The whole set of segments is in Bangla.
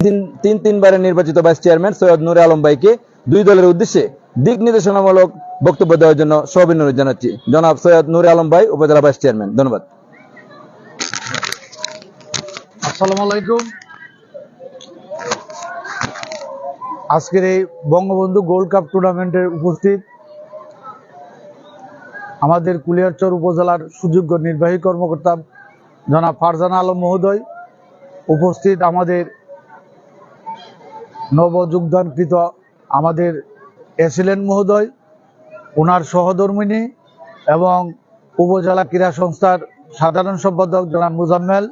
তিন- তিন, তিনবারের নির্বাচিত ভাইস চেয়ারম্যান সৈয়দ নুরে আলম ভাইকে দুই দলের উদ্দেশ্যে দিক নির্দেশনামূলক বক্তব্য দেওয়ার জন্য সবিনয় জানাচ্ছি। জনাব সৈয়দ নুরে আলম ভাই, উপজেলা ভাইস চেয়ারম্যান ধন্যবাদ। আজকের এই বঙ্গবন্ধু গোল্ড কাপ টুর্নামেন্টের উপস্থিত আমাদের কুলিয়ারচর উপজেলার সুযোগ্য নির্বাহী কর্মকর্তা জনাব ফারজানা আলম মহোদয়, উপস্থিত আমাদের নবযোগদানকৃত আমাদের এসিলেন মহোদয় ওনার সহধর্মিনী এবং উপজেলা ক্রীড়া সংস্থার সাধারণ সম্পাদক জনাব মুজাম্মেল।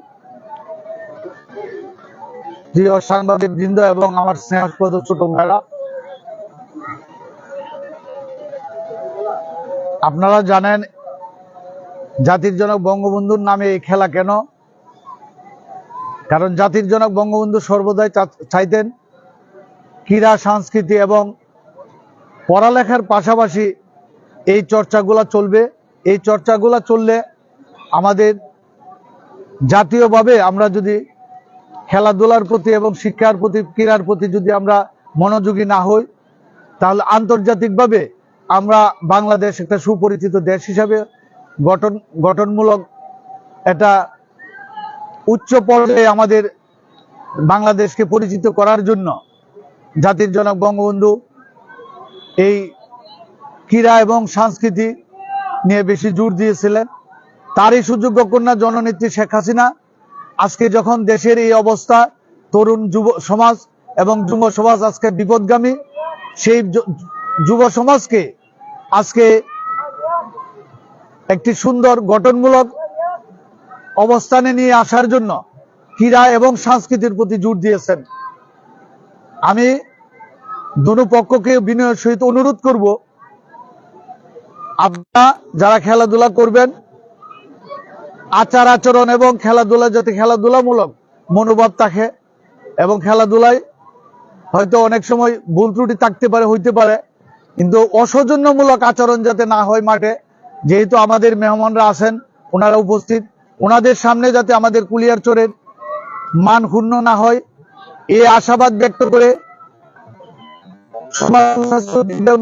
প্রিয় সাংবাদিক বৃন্দ এবং আমার স্নেহাস্পদ ছোট ভাইরা, আপনারা জানেন জাতির জনক বঙ্গবন্ধুর নামে এই খেলা কেন? কারণ জাতির জনক বঙ্গবন্ধু সর্বদাই চাইতেন। ক্রীড়া, সংস্কৃতি এবং পড়ালেখার পাশাপাশি এই চর্চাগুলা চলবে। এই চর্চাগুলা চললে আমাদের জাতীয়ভাবে আমরা যদি খেলাধুলার প্রতি এবং শিক্ষার প্রতি, ক্রীড়ার প্রতি যদি আমরা মনোযোগী না হই, তাহলে আন্তর্জাতিকভাবে আমরা বাংলাদেশ একটা সুপরিচিত দেশ হিসাবে গঠন, গঠনমূলক একটা উচ্চ পর্যায়ে আমাদের বাংলাদেশকে পরিচিত করার জন্য জাতির জনক বঙ্গবন্ধু, এই ক্রীড়া এবং সংস্কৃতি নিয়ে বেশি জোর দিয়েছিলেন। তারই সুযোগ্য কন্যা জননেত্রী শেখ হাসিনা আজকে যখন দেশের এই অবস্থা, তরুণ যুব সমাজ এবং যুব সমাজ আজকে বিপদগামী, সেই যুব সমাজকে আজকে একটি সুন্দর গঠনমূলক অবস্থানে নিয়ে আসার জন্য ক্রীড়া এবং সংস্কৃতির প্রতি জোর দিয়েছেন। আমি দুটো পক্ষকে বিনয়ের সহিত অনুরোধ করব, আপনারা যারা খেলাধুলা করবেন, আচার আচরণ এবং খেলাধুলা যাতে খেলাধুলামূলক মনোভাব থাকে এবং খেলাধুলায় হয়তো অনেক সময় ভুল ত্রুটি থাকতে পারে, হইতে পারে, কিন্তু অসৌজন্যমূলক আচরণ যাতে না হয় মাঠে, যেহেতু আমাদের মেহমানরা আছেন, ওনারা উপস্থিত, ওনাদের সামনে যাতে আমাদের কুলিয়ার চোরের মান ক্ষুণ্ণ না হয়, এ আশাবাদ ব্যক্ত করে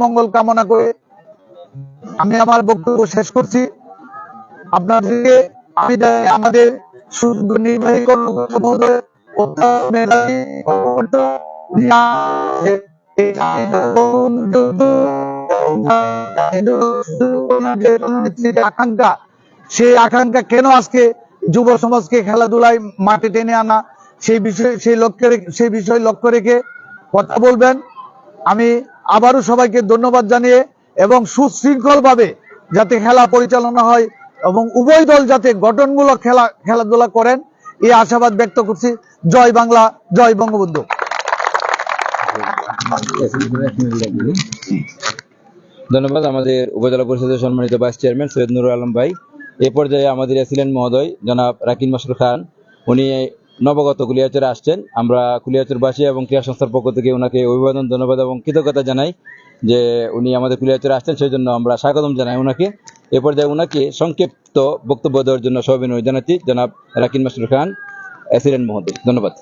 মঙ্গল কামনা করে আমি আমার বক্তব্য শেষ করছি। আপনাদেরকে আমি আমাদের নির্বাহী আকাঙ্ক্ষা, সেই আকাঙ্ক্ষা কেন আজকে যুব সমাজকে খেলাধুলায় মাঠে টেনে আনা? সেই বিষয়ে, সেই লক্ষ্যে সেই বিষয় লক্ষ্য রেখে কথা বলবেন। আমি আবারও সবাইকে ধন্যবাদ জানিয়ে এবং সুশৃঙ্খল ভাবে যাতে খেলা পরিচালনা হয় এবং উভয় দল যাতে গঠনমূলক খেলা, খেলাধুলা করেন, এই আশাবাদ ব্যক্ত করছি। জয় বাংলা, জয় বঙ্গবন্ধু। ধন্যবাদ। আমাদের উপজেলা পরিষদের সম্মানিত ভাইস চেয়ারম্যান সৈয়দ নুরুল আলম ভাই। এ পর্যায়ে আমাদের এসিলেন মহোদয় জনাব রাকিন মাসুর খান। উনি নবগত কুলিয়াচরে আসছেন। আমরা কুলিয়াচরবাসী এবং ক্রীড়া সংস্থার পক্ষ থেকে ওনাকে অভিবাদন, ধন্যবাদ এবং কৃতজ্ঞতা জানাই যে উনি আমাদের কুলিয়াচরে আসছেন। সেই জন্য আমরা স্বাগতম জানাই ওনাকে এ পর্যায়ে ওনাকে সংক্ষিপ্ত বক্তব্য দেওয়ার জন্য সবিনয় জানাচ্ছি। জনাব রাকিন মাসুর খান, অ্যাসিডেন্ট মহোদয়, ধন্যবাদ।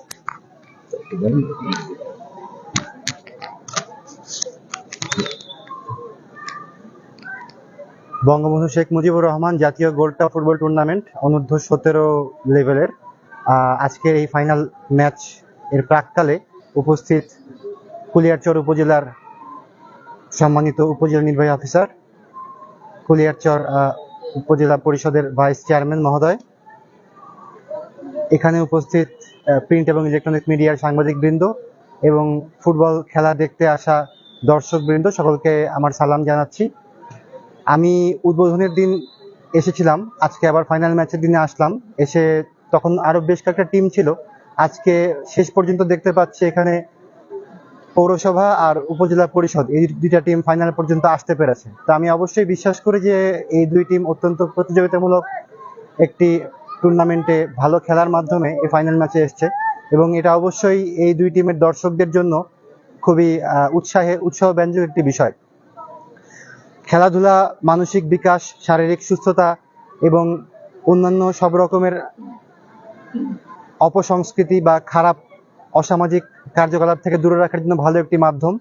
বঙ্গবন্ধু শেখ মুজিবুর রহমান জাতীয় গোল্ড কাপ ফুটবল টুর্নামেন্ট অনূর্ধ্ব সতেরো লেভেলের আজকের এই ফাইনাল ম্যাচ এর প্রাককালে উপস্থিত কুলিয়ারচর উপজেলার সম্মানিত উপজেলা নির্বাহী অফিসার কুলিয়ারচর উপজেলা পরিষদের ভাইস চেয়ারম্যান মহোদয়। এখানে উপস্থিত প্রিন্ট এবং ইলেকট্রনিক মিডিয়ার সাংবাদিক বৃন্দ এবং ফুটবল খেলা দেখতে আসা দর্শক বৃন্দ সকলকে আমার সালাম জানাচ্ছি। আমি উদ্বোধনের দিন এসেছিলাম, আজকে আবার ফাইনাল ম্যাচের দিনে আসলাম। এসে তখন আরও বেশ কয়েকটা টিম ছিল। আজকে শেষ পর্যন্ত দেখতে পাচ্ছি এখানে পৌরসভা আর উপজেলা পরিষদ, এই দুইটা টিম ফাইনাল পর্যন্ত আসতে পেরেছে। তো আমি অবশ্যই বিশ্বাস করি যে এই দুই টিম অত্যন্ত প্রতিযোগিতামূলক একটি টুর্নামেন্টে ভালো খেলার মাধ্যমে এই ফাইনাল ম্যাচে এসছে এবং এটা অবশ্যই এই দুই টিমের দর্শকদের জন্য খুবই উৎসাহে উৎসাহ ব্যঞ্জক একটি বিষয়। খেলাধুলা, মানসিক বিকাশ, শারীরিক সুস্থতা এবং অন্যান্য সব রকমের অপসংস্কৃতি বা খারাপ অসামাজিক কার্যকলাপ থেকে দূরে রাখার জন্য ভালো একটি মাধ্যম।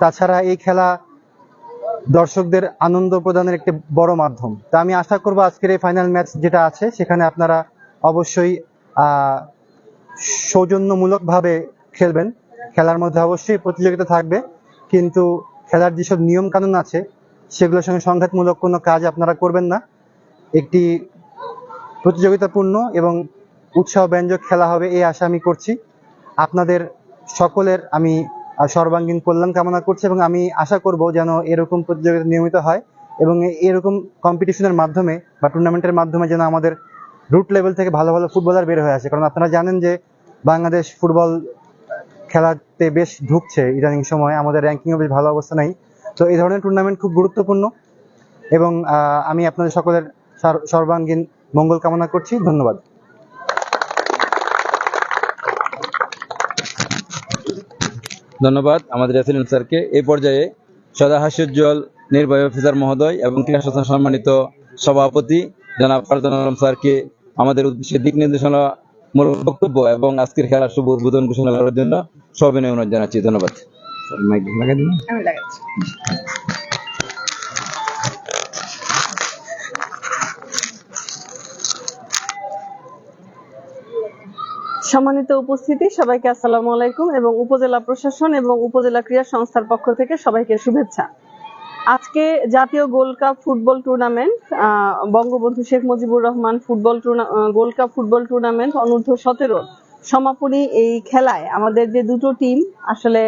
তাছাড়া এই খেলা দর্শকদের আনন্দ প্রদানের একটি বড় মাধ্যম। তা আমি আশা করব আজকের এই ফাইনাল ম্যাচ যেটা আছে, সেখানে আপনারা অবশ্যই সৌজন্যমূলকভাবে খেলবেন। খেলার মধ্যে অবশ্যই প্রতিযোগিতা থাকবে, কিন্তু খেলার যেসব নিয়ম কানুন আছে, সেগুলোর সঙ্গে সংঘাতমূলক কোনো কাজ আপনারা করবেন না। একটি প্রতিযোগিতাপূর্ণ এবং উৎসাহ ব্যঞ্জক খেলা হবে, এই আশা আমি করছি। আপনাদের সকলের আমি সর্বাঙ্গীন কল্যাণ কামনা করছি এবং আমি আশা করব যেন এরকম প্রতিযোগিতা নিয়মিত হয় এবং এরকম কম্পিটিশনের মাধ্যমে বা টুর্নামেন্টের মাধ্যমে যেন আমাদের রুট লেভেল থেকে ভালো ভালো ফুটবলার বের হয়ে আসে। কারণ আপনারা জানেন যে বাংলাদেশ ফুটবল খেলাতে বেশ ঢুকছে ইদানিং সময়, আমাদের র্যাঙ্কিংও বেশ ভালো অবস্থা নাই। তো এই ধরনের টুর্নামেন্ট খুব গুরুত্বপূর্ণ এবং আমি আপনাদের সকলের সর- সর্বাঙ্গীন মঙ্গল কামনা করছি। ধন্যবাদ। ধন্যবাদ আমাদের রেসিডেন্ট স্যারকে। এই পর্যায়ে সদা হাস্যোজ্জ্বল নির্বাহী অফিসার মহোদয় এবং ক্রীড়া শাসন সম্মানিত সভাপতি জনাব ফারজান আলম স্যারকে আমাদের উদ্দেশ্যে দিক নির্দেশনা মূলক বক্তব্য এবং আজকের খেলার শুভ উদ্বোধন ঘোষণা করার জন্য সবিনয় অনুরোধ জানাচ্ছি। ধন্যবাদ। স্যার, মাইক লাগাই দিন। সম্মানিত উপস্থিতি, সবাইকে আসসালামু আলাইকুম এবং উপজেলা প্রশাসন এবং উপজেলা ক্রীড়া সংস্থার পক্ষ থেকে সবাইকে শুভেচ্ছা। আজকে জাতীয় gold cup football tournament Bangabandhu Sheikh Mujibur Rahman football gold cup football tournament অনূর্ধ্ব সতেরো সমাপনী এই খেলায় আমাদের যে দুটো টিম আসলে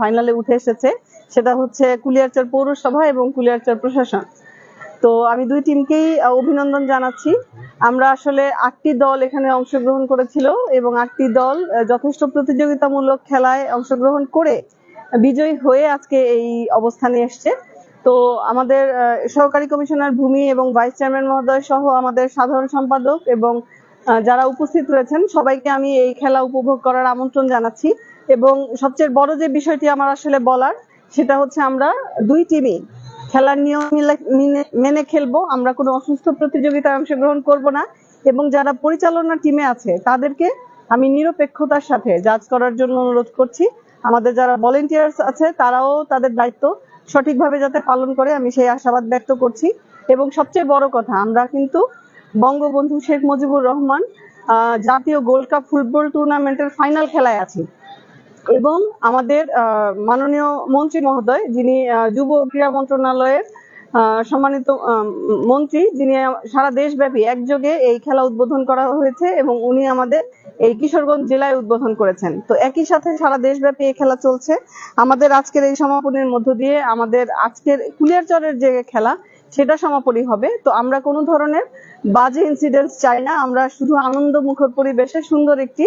ফাইনালে উঠে এসেছে, সেটা হচ্ছে কুলিয়ারচর পৌরসভা এবং কুলিয়ারচর প্রশাসন। তো আমি দুই টিমকেই অভিনন্দন জানাচ্ছি। আমরা আসলে আটটি দল এখানে অংশগ্রহণ করেছিল এবং আটটি দল যথেষ্ট প্রতিযোগিতামূলক খেলায় অংশগ্রহণ করে বিজয়ী হয়ে আজকে এই অবস্থানে এসছে। তো আমাদের সহকারী কমিশনার ভূমি এবং ভাইস চেয়ারম্যান মহোদয় সহ আমাদের সাধারণ সম্পাদক এবং যারা উপস্থিত রয়েছেন, সবাইকে আমি এই খেলা উপভোগ করার আমন্ত্রণ জানাচ্ছি। এবং সবচেয়ে বড় যে বিষয়টি আমার আসলে বলার, সেটা হচ্ছে আমরা দুই টিমই খেলার নিয়ম মিনে- মেনে খেলব। আমরা কোনো অসুস্থ প্রতিযোগিতায় অংশগ্রহণ করব না। এবং যারা পরিচালনা টিমে আছে, তাদেরকে আমি নিরপেক্ষতার সাথে জাজ করার জন্য অনুরোধ করছি। আমাদের যারা ভলেন্টিয়ার্স আছে, তারাও তাদের দায়িত্ব সঠিকভাবে যাতে পালন করে, আমি সেই আশাবাদ ব্যক্ত করছি। এবং সবচেয়ে বড় কথা, আমরা কিন্তু বঙ্গবন্ধু শেখ মুজিবুর রহমান জাতীয় গোল্ড কাপ ফুটবল টুর্নামেন্টের ফাইনাল খেলায় আছি। এবং আমাদের মাননীয় মন্ত্রী মহোদয়, যিনি যুব ক্রীড়া মন্ত্রণালয়ের সম্মানিত মন্ত্রী, যিনি সারা দেশব্যাপী একযোগে এই খেলা উদ্বোধন করা হয়েছে এবং উনি আমাদের এই কিশোরগঞ্জ জেলায় উদ্বোধন করেছেন। তো একই সাথে সারা দেশব্যাপী এই খেলা চলছে। আমাদের আজকের এই সমাপনীর মধ্য দিয়ে আমাদের আজকের কুলিয়ারচরের যে খেলা, সেটা সমাপনী হবে। তো আমরা কোনো ধরনের বাজে ইনসিডেন্ট চাই না। আমরা শুধু আনন্দ মুখর পরিবেশে সুন্দর একটি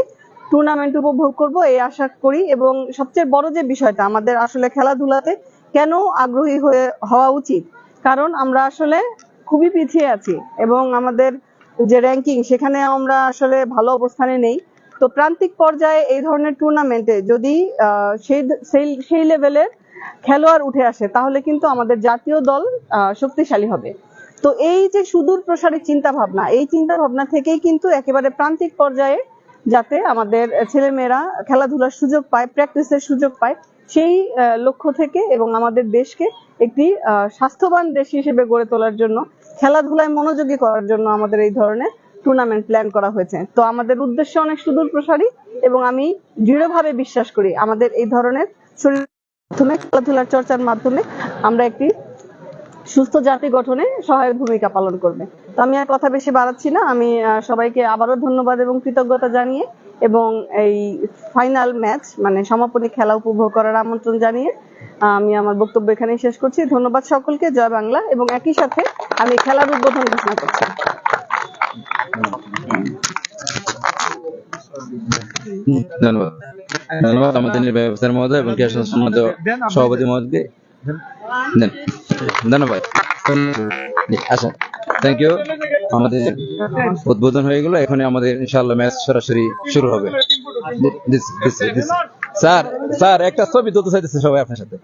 টুর্নামেন্ট উপভোগ করব, এই আশা করি। এবং সবচেয়ে বড় যে বিষয়টা, আমাদের আসলে খেলাধুলাতে কেন আগ্রহী হয়ে হওয়া উচিত? কারণ আমরা আসলে খুবই পিছিয়ে আছি এবং আমাদের যে র্যাঙ্কিং সেখানে আমরা আসলে ভালো অবস্থানে নেই। তো প্রান্তিক পর্যায়ে এই ধরনের টুর্নামেন্টে যদি সেই সেই লেভেলের খেলোয়াড় উঠে আসে, তাহলে কিন্তু আমাদের জাতীয় দল শক্তিশালী হবে। তো এই যে সুদূর প্রসারী চিন্তা ভাবনা এই চিন্তা ভাবনা থেকেই কিন্তু একেবারে প্রান্তিক পর্যায়ে যাতে আমাদের ছেলেমেয়েরা খেলাধুলার সুযোগ পায় প্র্যাকটিসের সুযোগ পায়, সেই লক্ষ্য থেকে এবং আমাদের দেশকে একটি স্বাস্থ্যবান দেশ হিসেবে গড়ে তোলার জন্য, খেলাধুলায় মনোযোগী করার জন্য আমাদের এই ধরনের টুর্নামেন্ট প্ল্যান করা হয়েছে। তো আমাদের উদ্দেশ্য অনেক সুদূর প্রসারী এবং আমি দৃঢ়ভাবে বিশ্বাস করি, আমাদের এই ধরনের শরীর মাধ্যমে, খেলাধুলার চর্চার মাধ্যমে আমরা একটি সুস্থ জাতি গঠনে সহায়ক ভূমিকা পালন করবে। তো আমি আর কথা বেশি বাড়াচ্ছি না। আমি সবাইকে আবারও ধন্যবাদ এবং কৃতজ্ঞতা জানিয়ে এবং এই ফাইনাল ম্যাচ মানে সমাপনী খেলা উপভোগ করার আমন্ত্রণ জানিয়ে আমি আমার বক্তব্য এখানে শেষ করছি। ধন্যবাদ সকলকে, জয় বাংলা। এবং একই সাথে আমি খেলার উদ্বোধন ঘোষণা করছি। ধন্যবাদ। ধন্যবাদ আমাদের নির্বাহী অফিসার মহোদয় এবং সভাপতি মহোদয়কে। দেন। ধন্যবাদ। থ্যাংক ইউ আমাদের উদ্বোধন হয়ে গেল। এখন আমাদের ইনশাল্লাহ ম্যাচ সরাসরি শুরু হবে। স্যার স্যার, একটা ছবি দুটো চাইতেছে সবাই আপনার সাথে।